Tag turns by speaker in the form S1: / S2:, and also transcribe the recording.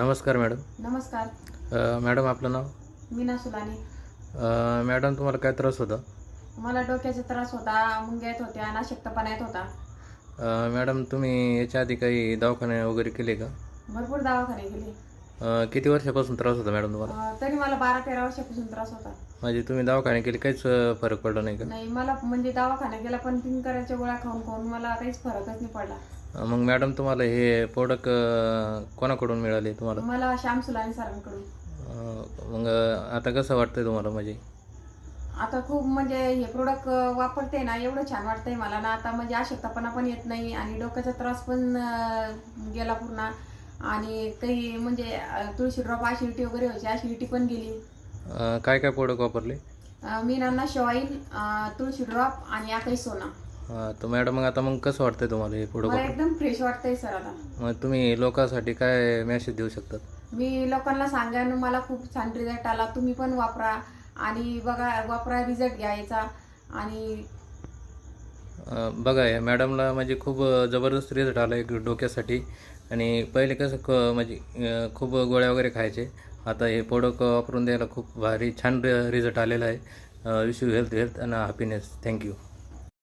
S1: नमस्कार मॅडम.
S2: नमस्कार.
S1: अ, मॅडम आपलं नाव?
S2: मीना सुलाने.
S1: अ, मॅडम तुम्हाला काय त्रास होता?
S2: मला डोक्याचा त्रास होता मुंग्या येत होत्या नाशक्तपणा येत होता.
S1: अ, मॅडम तुम्ही याच्या आधी काही दवाखाने वगैरे केले का?
S2: भरपूर दवाखाने गेले
S1: अ, किती वर्षापासून त्रास होता मॅडम तुम्हाला?
S2: अं, तरी मला बारा तेरा वर्षापासून त्रास होता.
S1: म्हणजे तुम्ही दवाखाने केले काहीच अ, फरक पडला नाही का?
S2: नाही मला म्हणजे दवाखाना गेला पण पिंक करायच्या गोळ्या खाऊन खाऊन मला काहीच फरकच नाही पडला.
S1: अ, मग मॅडम तुम्हाला हे प्रोडक्ट कोणाकडून मिळाले तुम्हाला?
S2: मला श्याम सुलाने सरांकडून.
S1: अ, मग अ, आता कसं वाटतंय तुम्हाला म्हणजे?
S2: आता खूप म्हणजे हे प्रोडक्ट वापरते ना एवढं छान वाटतंय मला ना. आता म्हणजे अशक्तपणा पण येत नाही आणि डोक्याचा त्रास पण अं, गेला पूर्ण. आणि काही म्हणजे तुळशी ड्रॉप ॲसिडिटी वगैरे व्हायची ॲसिडिटी पण गेली.
S1: अ, काय काय प्रोडक्ट वापरले?
S2: अं, मी नाना शेवाईल तुळशी ड्रॉप आणि आकाई सोना.
S1: अ, तर मॅडम मग आता मग कसं वाटतंय तुम्हाला हे प्रोडक्ट
S2: मला
S1: वापरून?
S2: एकदम फ्रेश वाटतंय सर आता.
S1: मग तुम्ही लोकांसाठी काय मेसेज देऊ शकतात?
S2: मी लोकांना सांगान मला खूप छान रिझल्ट आला तुम्ही पण वापरा. आणि बघा वापरा रिझल्ट घ्या याचा. आणि
S1: बघा या मॅडमला म्हणजे खूप जबरदस्त रिझल्ट आला आहे डोक्यासाठी. आणि पहिले कसं क म्हणजे खूप गोळ्या वगैरे खायचे. आता हे प्रोडक्ट वापरून द्यायला खूप भारी छान रिझल्ट आलेला आहे. Wish you health health and happiness thank you